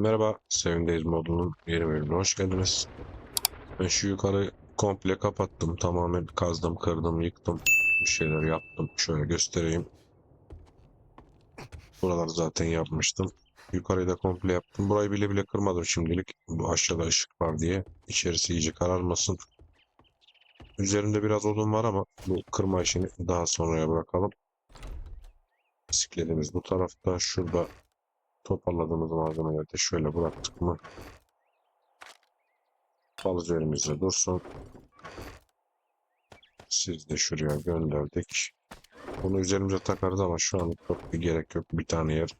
Merhaba, Sevindeyiz modunun yeni bölümüne hoş geldiniz. Ben şu yukarı komple kapattım. Tamamen kazdım, kırdım, yıktım. Bir şeyler yaptım. Şöyle göstereyim. Buraları zaten yapmıştım. Yukarıyı da komple yaptım. Burayı bile bile kırmadım şimdilik. Bu aşağıda ışık var diye. İçerisi iyice kararmasın. Üzerinde biraz odun var ama bu kırma işini daha sonraya bırakalım. Bisikletimiz bu tarafta. Şurada toparladığımız malzemeleri de şöyle bıraktık mı balıcı elimizde dursun. Siz de şuraya gönderdik. Bunu üzerimize takarız ama şu an çok bir gerek yok. Bir tane yer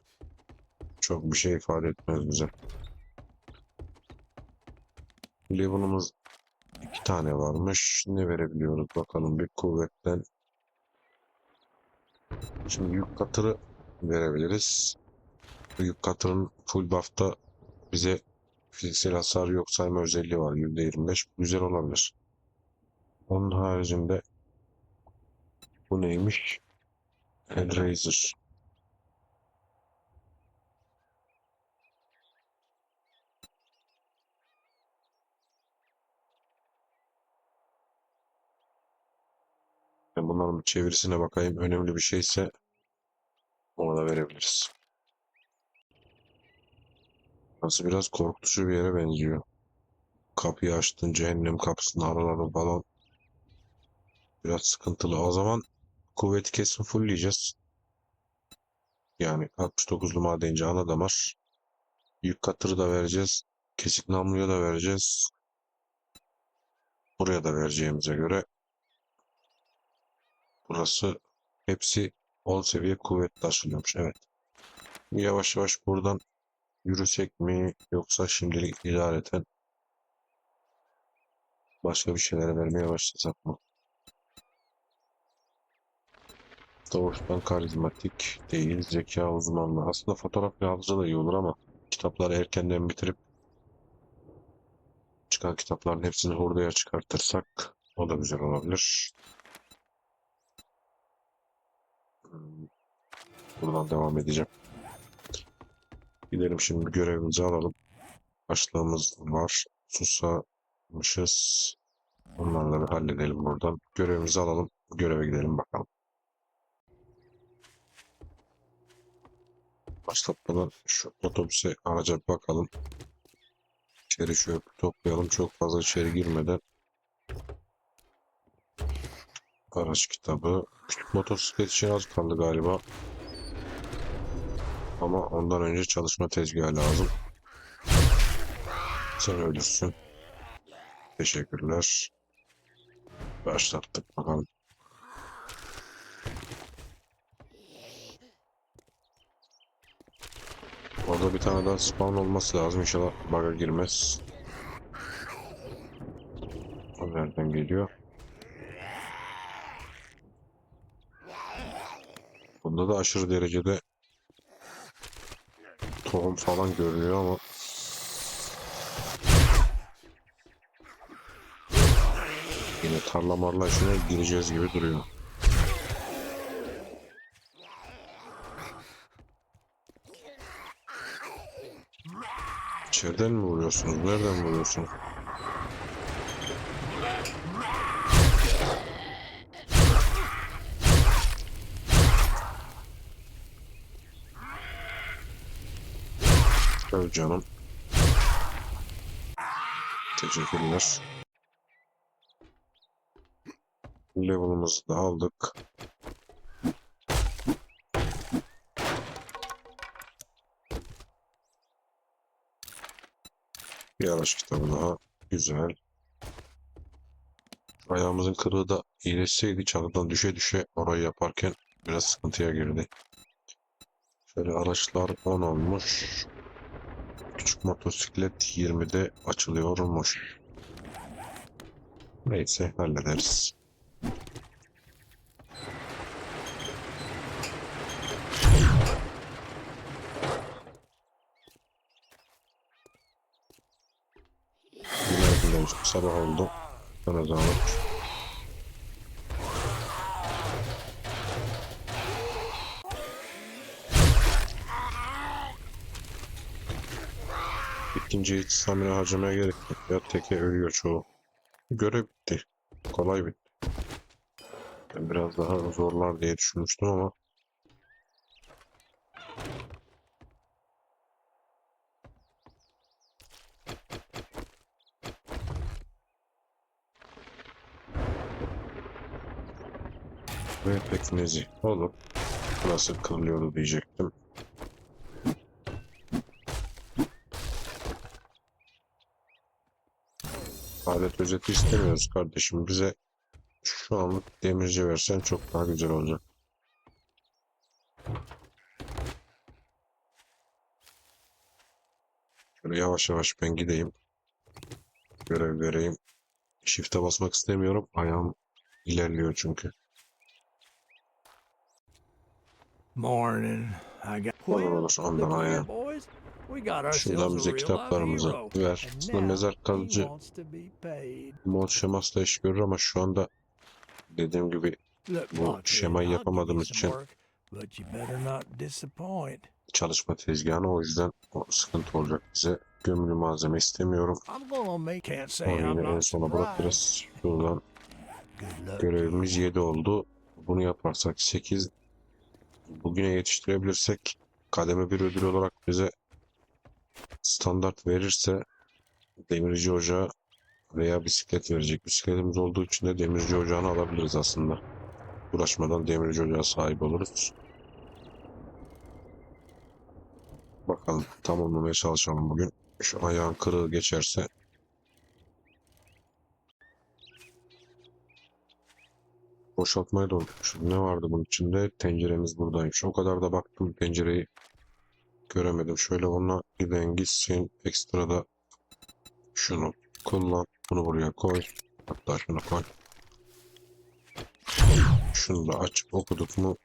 çok bir şey ifade etmez bize. Level'ımız iki tane varmış. Ne verebiliyoruz bakalım bir kuvvetten. Şimdi yük katırı verebiliriz. Katırın full buff'ta bize fiziksel hasar yok sayma özelliği var. %25 güzel olabilir. Onun haricinde bu neymiş? Hellraiser. Ben bunların çevirisine bakayım. Önemli bir şeyse ona da verebiliriz. Burası biraz korkutucu bir yere benziyor. Kapıyı açtın cehennem kapısını araladın falan. Biraz sıkıntılı. O zaman kuvveti kesin fullleyeceğiz. Yani 69'lu madenci ana damar. Yük katırı da vereceğiz. Kesik namluya da vereceğiz. Buraya da vereceğimize göre burası hepsi 10 seviye kuvvet taşınıyormuş. Evet. Yavaş yavaş buradan yürüsek mi yoksa şimdilik idareten başka bir şeylere vermeye başlasak mı? Doğuştan karizmatik değil, zeka uzmanlığı. Aslında fotoğraf ve hafıza da iyi olur ama kitapları erkenden bitirip çıkan kitapların hepsini hurdaya çıkartırsak o da güzel olabilir. Hmm, Buradan devam edeceğim. Gidelim şimdi görevimizi alalım. Açlığımız var. Susamışız. Onlarla bir halledelim buradan. Görevimizi alalım. Göreve gidelim bakalım. Başlatmadan şu otobüse araca bakalım. İçeri şöyle toplayalım. Çok fazla içeri girmeden. Araç kitabı. Küçük motosiklet için az kaldı galiba. Ama ondan önce çalışma tezgahı lazım. Sen ölürsün. Teşekkürler. Başlattık bakalım. Orada bir tane daha spawn olması lazım. İnşallah bug'a girmez. O nereden geliyor? Bunda da aşırı derecede tohum falan görünüyor ama yine tarla marla işine gireceğiz gibi duruyor. İçeriden mi vuruyorsunuz? Nereden vuruyorsunuz? Öl canım. Teşekkürler. Level'ımızı da aldık. Bir araç kitabı daha. Güzel. Ayağımızın kırığı da iyileşseydi çalıdan düşe düşe orayı yaparken biraz sıkıntıya girdi. Şöyle araçlar 10 olmuş. Küçük motosiklet 20'de açılıyormuş. Neyse hallederiz. Sabah oldu. Sana zahmet. İkinciyi hiç stamina harcamaya gerek yok. Teke ölüyor çoğu. Görev bitti. Kolay bitti. Ben biraz daha zorlar diye düşünmüştüm ama ve pekmezi olur. Burası kırılıyordu diyecektim. Alet özeti istemiyoruz kardeşim. Bize şu anlık demirci versen çok daha güzel olacak. Şöyle yavaş yavaş ben gideyim. Görev vereyim. Shift'e basmak istemiyorum. Ayağım ilerliyor çünkü. Morning. I got Olur olur ondan look Şuradan bize kitaplarımızı ver. Aslında mezar kalıcı mod şemasla iş görür ama şu anda dediğim gibi Bu şemayı yapamadığımız için- çalışma tezgahı o yüzden o sıkıntı olacak bize. Gömülü malzeme istemiyorum. Onu yine en sona bırakırız. Şuradan görevimiz 7 oldu. Bunu yaparsak 8. Bugüne yetiştirebilirsek kademe bir ödül olarak bize standart verirse demirci ocağı veya bisiklet verecek. Bisikletimiz olduğu için de demirci ocağını alabiliriz aslında. Uğraşmadan demirci ocağı sahip oluruz. Bakalım tamamlamaya çalışalım bugün. Şu ayağın kırığı geçerse boşaltmayı da unutmuşum. Ne vardı bunun içinde? Tenceremiz buradaymış. O kadar da baktım tencereyi göremedim. Şöyle ona giden gitsin. Ekstra da şunu kullan. Bunu buraya koy. Hatta şunu koy. Şunu da açıp okuduk mu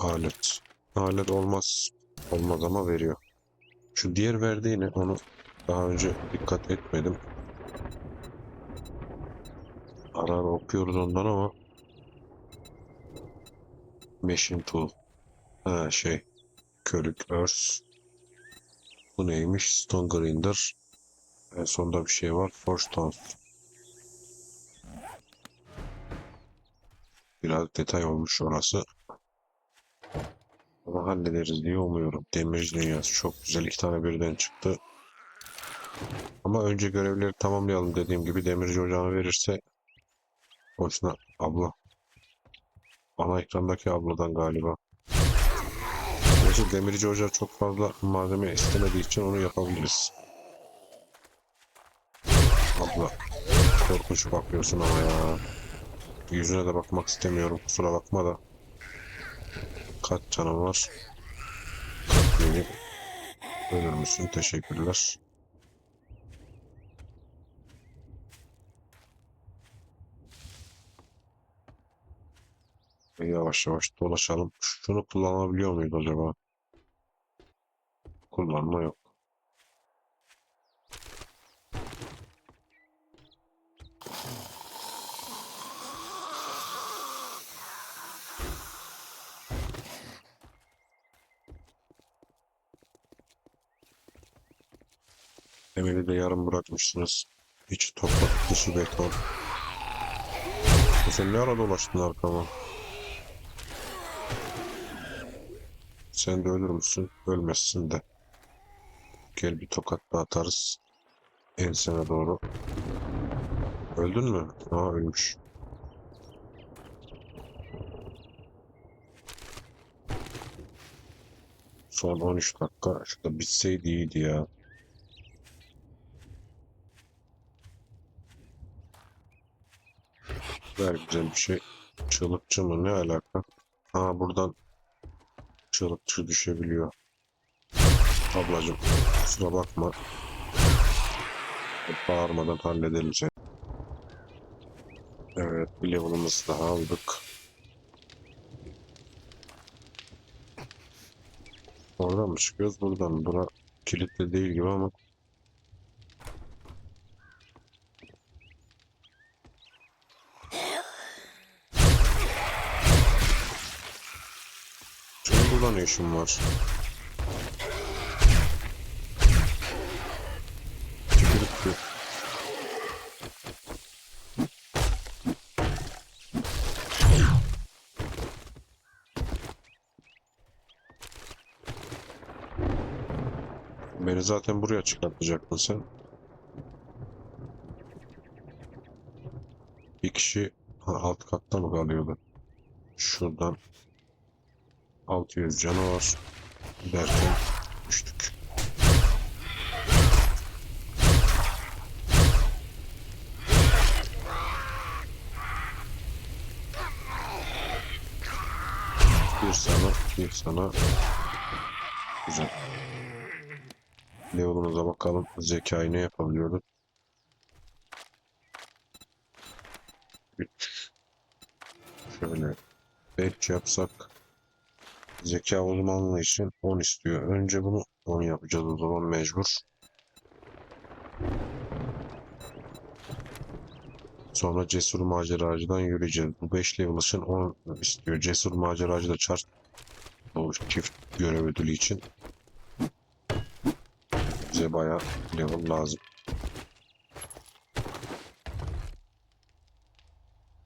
alet. Alet olmaz. Olmaz ama veriyor. Şu diğer verdiğini onu daha önce dikkat etmedim. Ara ara okuyoruz ondan ama Machine Tool. Ha şey. Körük, örs. Bu neymiş? Stone Grinder. En sonda bir şey var. Forge Stones. Biraz detay olmuş orası. Ama hallederiz diye umuyorum. Demirci dünyası çok güzel. iki tane birden çıktı. Ama önce görevleri tamamlayalım dediğim gibi demirci ocağını verirse boşuna abla. Ana ekrandaki abladan galiba. Gerçi demirci ocağı çok fazla malzeme istemediği için onu yapabiliriz. Abla. Korkunç bakıyorsun ama ya. Yüzüne de bakmak istemiyorum. Kusura bakma da. Kaç canım var? Milim? Ölür müsün? Teşekkürler. Yavaş yavaş dolaşalım. Şunu kullanabiliyor muyuz acaba? Kullanma yok. Demiri de yarım bırakmışsınız. İçi toprak, dışı beton. Sen ne ara dolaştın arkama? Sen de ölür müsün? Ölmezsin de. Gel bir tokat da atarız. Ensene doğru. Öldün mü? Aa ölmüş. Son 13 dakika. Şurada bitseydi iyiydi ya. Ver güzel bir şey. Çığlıkçı mı? Ne alaka? Ha buradan çığlıkçı düşebiliyor. Ablacım kusura bakma. Bağırmadan halledelim seni. Evet bir level'ımızı daha aldık. Oradan mı çıkıyoruz? Buradan? Bura kilitli değil gibi ama. Senin burada ne işin var? Beni zaten buraya çıkartacaktın sen. Bir kişi alt katta mı kalıyordu? Şuradan 600 canı var. Derken düştük. Bir sana, bir sana. Güzel. Level'ımıza bakalım. Zekayı ne yapabiliyoruz? 3 Şöyle 5 yapsak zeka uzmanlığı için 10 istiyor. Önce bunu 10 yapacağız o zaman mecbur. Sonra cesur maceracıdan yürüyeceğiz. Bu 5 level için 10 istiyor. Cesur maceracı da çarp. O çift görev ödülü için. Bize bayağı level lazım.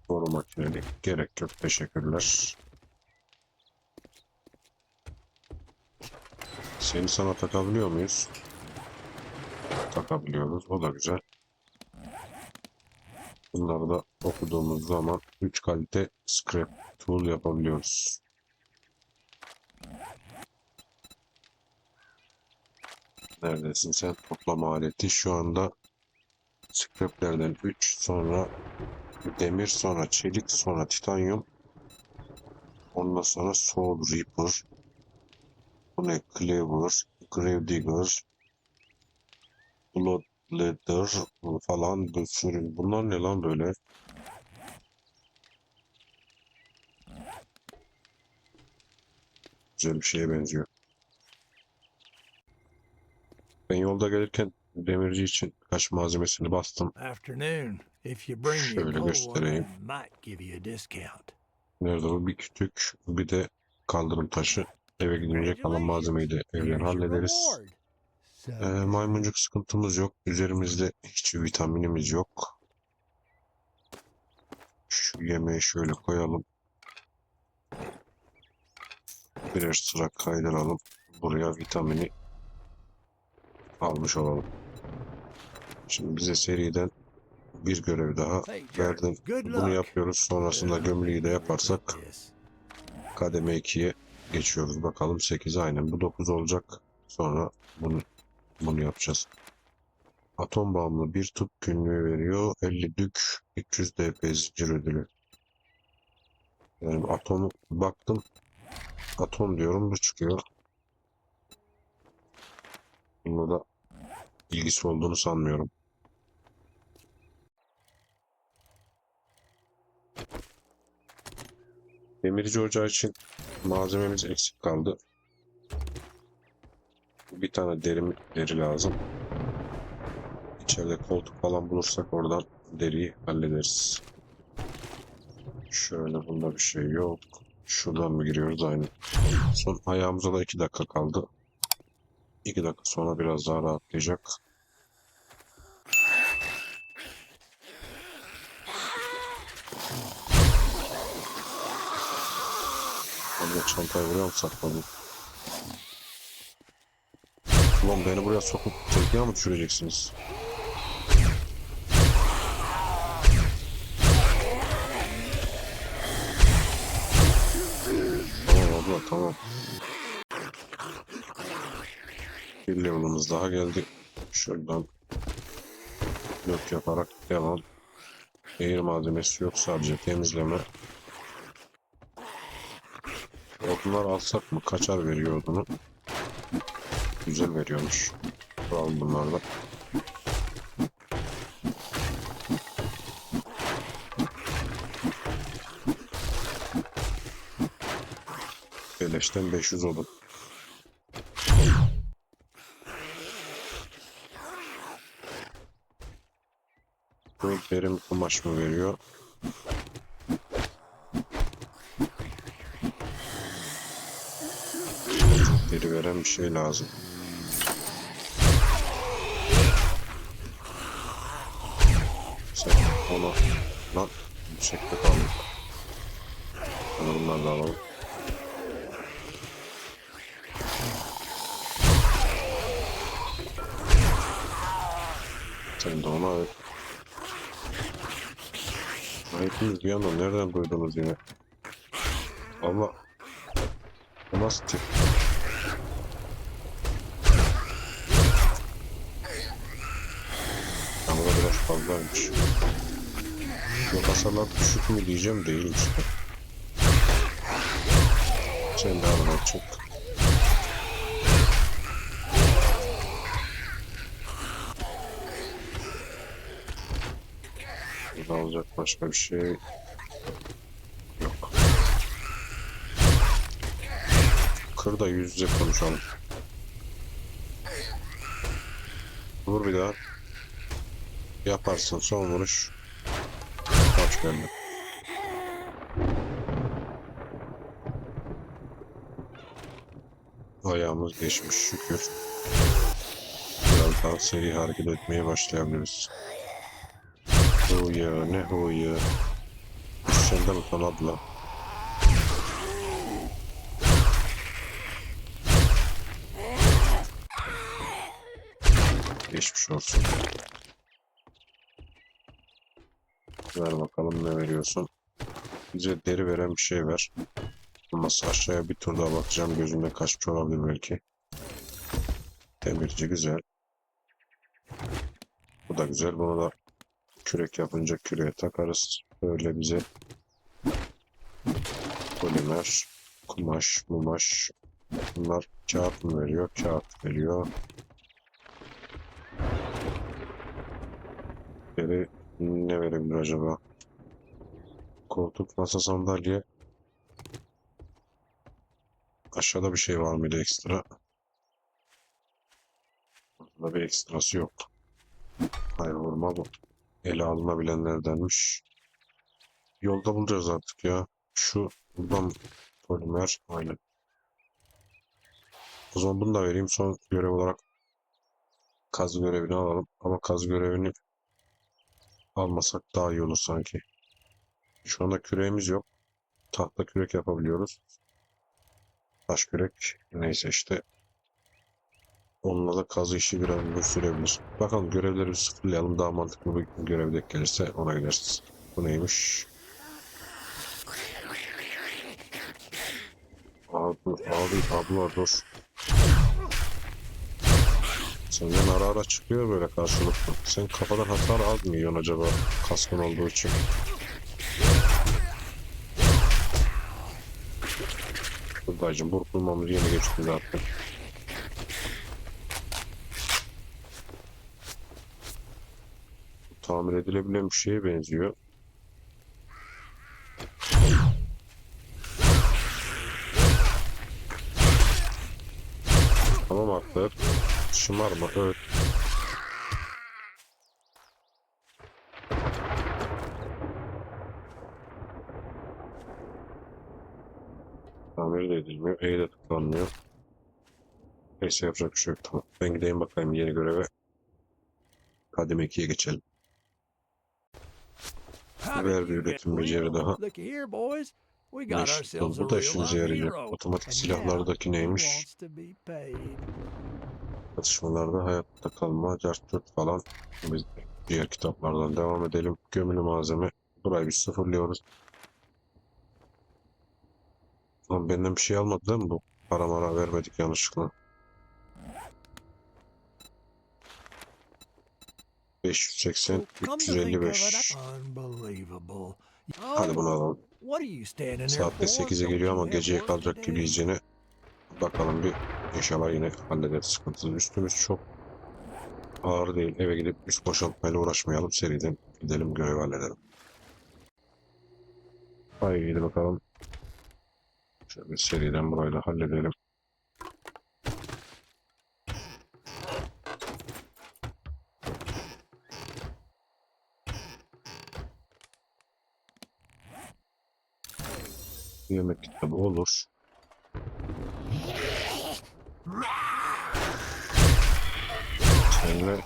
Doğru makineli. Gerek yok. Teşekkürler. Seni sana takabiliyor muyuz? Takabiliyoruz. O da güzel. Bunları da okuduğumuz zaman 3 kalite scrap tool yapabiliyoruz. Neredesin sen? Toplama aleti. Şu anda scraplerden 3 sonra demir sonra çelik sonra titanyum. Ondan sonra soul reaper. Bu ne? Cleaver grave digger blood leather falan bir sürü. Bunlar ne lan böyle? Güzel bir şeye benziyor ben yolda gelirken demirci için kaç malzemesini bastım Afternoon. If you bring your Şöyle göstereyim. I might give you a discount. Nerede o? Bir kütük, bir de kaldırım taşı. Eve gidince kalan malzemeyi de evden hallederiz. Ee, maymuncuk sıkıntımız yok. Üzerimizde hiçbir vitaminimiz yok. Şu yemeği şöyle koyalım. Birer sıra kaydıralım. Buraya vitamini almış olalım. Şimdi bize seriden bir görev daha verdin. Bunu yapıyoruz. Sonrasında gömleği de yaparsak kademe 2'ye geçiyoruz. Bakalım 8 aynen. Bu 9 olacak. Sonra bunu bunu yapacağız. Atom bağımlı bir tıp günlüğü veriyor. 50 dük 300 DP zincir ödülü. Yani atomu baktım. Atom diyorum bu çıkıyor. Bununla da ilgisi olduğunu sanmıyorum. Demirci ocağı için malzememiz eksik kaldı. Bir tane deri, deri lazım. İçeride koltuk falan bulursak oradan deriyi hallederiz. Şöyle bunda bir şey yok. Şuradan mı giriyoruz aynı. Son ayağımıza da 2 dakika kaldı. 2 dakika sonra biraz daha rahatlayacak. Ben de çantayı buraya mı sakladım? Ulan beni buraya sokup tezgaha mı düşüreceksiniz? Tamam abla tamam. Bir level'ımız daha geldi. Şuradan blok yaparak devam. Eğir malzemesi yok sadece temizleme. Odunlar alsak mı? Kaçar veriyor odunu? Güzel veriyormuş. Alalım bunlarla. Beleşten 500 odun. Bu derim kumaş mı veriyor? Deri veren bir şey lazım. Sen onu lan yüksekte kaldık. Hadi bunları da alalım. Sen de ona ver. Hepiniz bir yandan nereden duydunuz yine? Bu nasıl tip? Ama biraz fazlaymış. Yok hasarlar düşük mü diyeceğim değil işte. Sen de alına çık. Burada alacak başka bir şey yok. Kır da yüz yüze konuşalım. Vur bir daha. Yaparsın son vuruş. Kaç geldi. Ayağımız geçmiş şükür. Biraz daha seri hareket etmeye başlayabiliriz. Huya ne huya. Senden utan abla. Geçmiş olsun. Ver bakalım ne veriyorsun. Bize deri veren bir şey ver. Ama aşağıya bir tur daha bakacağım. Gözümde kaçmış olabilir belki. Demirci güzel. Bu da güzel. Bunu da kürek yapınca küreğe takarız. Böyle bize polimer, kumaş, mumaş. Bunlar kağıt mı veriyor? Kağıt veriyor. Deri ne verebilir acaba? Koltuk, masa, sandalye. Aşağıda bir şey var mıydı ekstra? Burada bir ekstrası yok. Hayır vurma bu. Ele alınabilenlerdenmiş. Yolda bulacağız artık ya. Şu buradan polimer aynen. O zaman bunu da vereyim. Son görev olarak kaz görevini alalım. Ama kaz görevini almasak daha iyi olur sanki. Şu anda küreğimiz yok. Tahta kürek yapabiliyoruz. Taş kürek. Neyse işte. Onunla da kazı işi biraz uzun sürebilir. Bakalım görevleri sıfırlayalım. Daha mantıklı bir görev denk gelirse ona gideriz. Bu neymiş? Abi, abi abla dur. Senden ara ara çıkıyor böyle karşılıklı. Sen kafadan hasar almıyorsun acaba kaskın olduğu için. Buradaycım burkulmamız yeni geçti zaten. Tamir edilebilen bir şeye benziyor. Tamam artık. Şımarma öl. Tamir de edilmiyor. E de tıklanmıyor. Neyse yapacak bir şey yok. Tamam. Ben gideyim bakayım yeni göreve. Kademe 2'ye geçelim. Did bir üretim beceri daha. A bu da yarayacak. hero. Otomatik silahlardaki neymiş? wants to be paid. Atışmalarda hayatta kalma, cart falan. Biz diğer kitaplardan devam edelim. Gömülü malzeme. Burayı bir sıfırlıyoruz. Lan benden bir şey almadı değil mi bu? Para mara vermedik yanlışlıkla. 580, So come to think of it, 355. unbelievable. Hadi bunu alalım. Saatte for? 8'e Don't geliyor ama geceye kalacak gibi izine. Bakalım bir inşallah yine hallederiz sıkıntısız. Üstümüz çok ağır değil. Eve gidip üst boşaltmayla uğraşmayalım. Seriden gidelim görev halledelim. Haydi bakalım. Şöyle seriden burayı da halledelim. Yemek kitabı olur. Seninle yok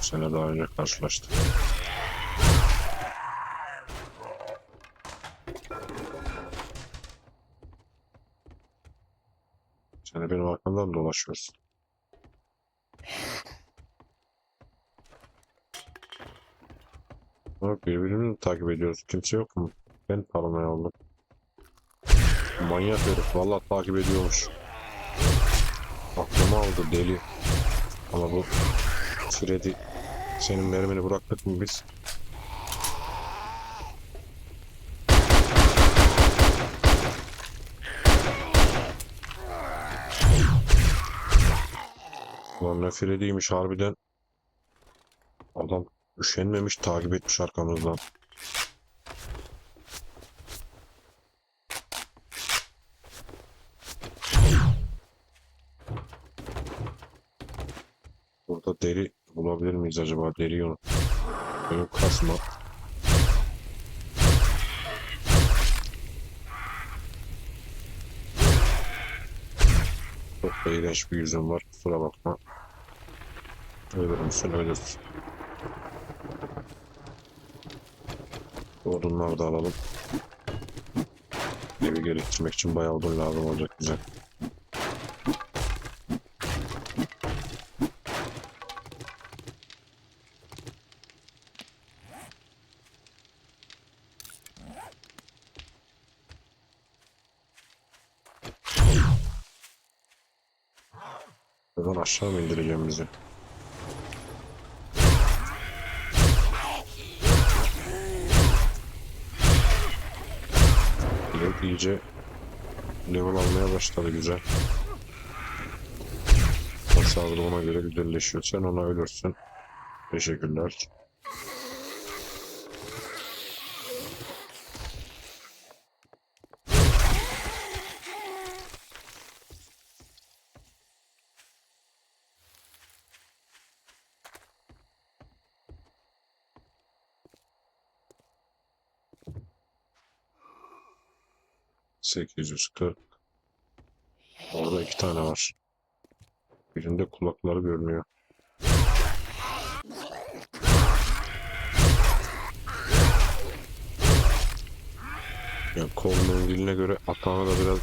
sene daha önce karşılaştık. Sen benim arkamdan dolaşıyorsun. Bak birbirini takip ediyoruz. Kimse yok mu? Ben paranoya oldum. Manyak herif. Vallahi takip ediyormuş. Aklımı aldı deli. Ama bu Freddy senin mermini bıraktık mı biz? Ulan ne Freddy'ymiş harbiden. Adam üşenmemiş takip etmiş arkamızdan. Burada deri bulabilir miyiz acaba? Deri yonu. Benim kasma. Çok da iğrenç bir yüzüm var. Kusura bakma. Ölür müsün? Ölürsün. Odunları da alalım. Evi geliştirmek için bayağı odun lazım olacak bize. Buradan aşağı mı indireceğim bizi? Pilot iyice level almaya başladı güzel. Da ona göre güzelleşiyor. Sen ona ölürsün. Teşekkürler. Sekiz yüz kırk. Orada iki tane var. Birinde kulakları görünüyor. Ya kol mendiline göre atağını da biraz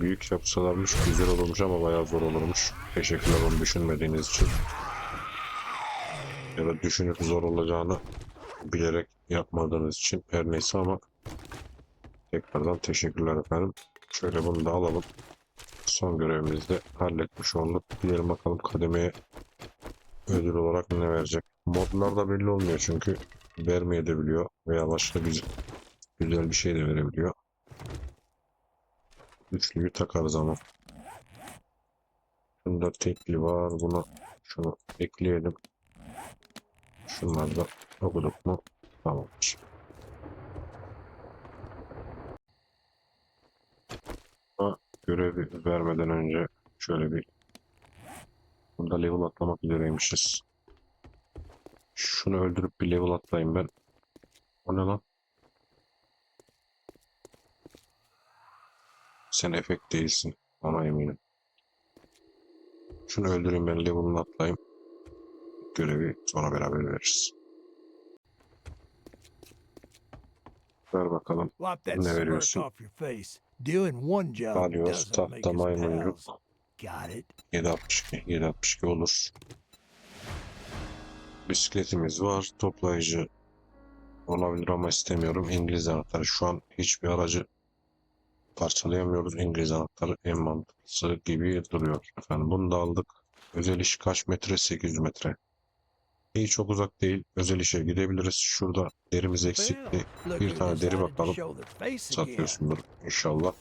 büyük yapsalarmış güzel olurmuş ama bayağı zor olurmuş. Teşekkürler onu düşünmediğiniz için. Ya da düşünüp zor olacağını bilerek yapmadığınız için her neyse ama tekrardan teşekkürler efendim. Şöyle bunu da alalım. Son görevimizi de halletmiş olduk. Gidelim bakalım kademeye ödül olarak ne verecek. Modlar da belli olmuyor çünkü vermeye de biliyor veya başka güzel, güzel bir şey de verebiliyor. Üçlüyü takarız ama. Bunda tekli var. Buna şunu ekleyelim. Şunları da okuduk mu? Tamamdır. Ama görevi vermeden önce şöyle bir Burada level atlamak üzereymişiz. Şunu öldürüp bir level atlayayım ben. O ne lan? Sen efekt değilsin. Ona eminim. Şunu öldüreyim ben level'ını atlayayım. Görevi sonra beraber veririz. Ver bakalım. Ne veriyorsun? Doing one job Balyoz, doesn't make tahta, us maymuncuk. pals. Got it? 762, 762 olur. Bisikletimiz var. Toplayıcı olabilir ama istemiyorum. İngiliz anahtarı. Şu an hiçbir aracı parçalayamıyoruz. İngiliz anahtarı en mantıklısı gibi duruyor. Efendim bunu da aldık. Özel iş kaç metre? 800 metre. İyi çok uzak değil. Özel işe gidebiliriz. Şurada derimiz eksikti. Bir tane deri bakalım. Satıyorsundur inşallah.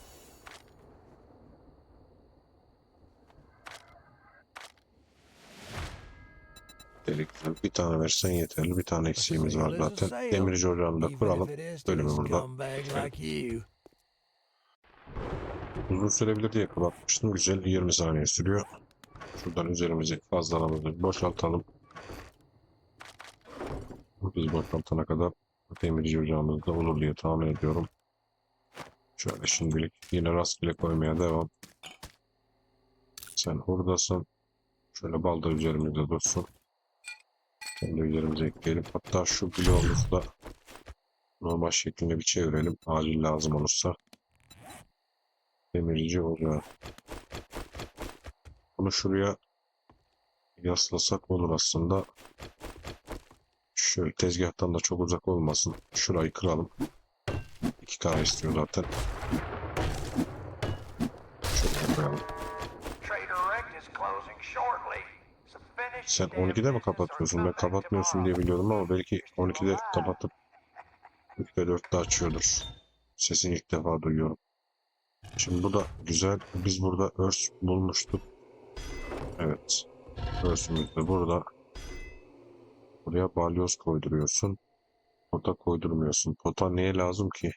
Delik bir tane versen yeterli. Bir tane eksiğimiz var zaten. Demirci ocağını da kuralım. bölümü burada. Uzun sürebilir diye kapatmıştım. Güzel 20 saniye sürüyor. Şuradan üzerimizi fazlalamızı boşaltalım. Biz boşaltana kadar demirci ocağımız da olur diye tahmin ediyorum. Şöyle şimdilik yine rastgele koymaya devam. Sen buradasın. Şöyle bal da üzerimizde dursun. Sen de üzerimize ekleyelim. Hatta şu bloğumuzu da normal şeklinde bir çevirelim. Acil lazım olursa. Demirci ocağı. Bunu şuraya yaslasak olur aslında. Şöyle tezgahtan da çok uzak olmasın. Şurayı kıralım. İki kara istiyor zaten. Şöyle finish Sen your damn 12'de mi kapatıyorsun? Ben kapatmıyorsun diye biliyordum ama belki 12'de kapatıp 3 ve 4'te açıyordur. Sesini ilk defa duyuyorum. Şimdi bu da güzel. Biz burada örs bulmuştuk. Evet. Örsümüz de burada. Buraya balyoz koyduruyorsun. Pota koydurmuyorsun. Pota neye lazım ki?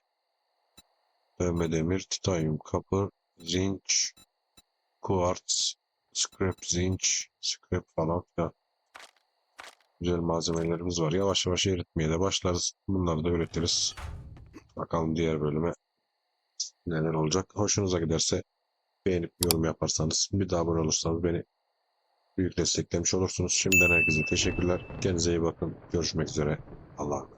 Dövme demir, titanyum kapı, zinc, quartz, scrap zinc, scrap falan filan. Güzel malzemelerimiz var. Yavaş yavaş eritmeye de başlarız. Bunları da üretiriz. Bakalım diğer bölüme neler olacak. Hoşunuza giderse beğenip yorum yaparsanız, bir daha abone olursanız beni büyük desteklemiş olursunuz. Şimdiden herkese teşekkürler. Kendinize iyi bakın. Görüşmek üzere. Allah'a.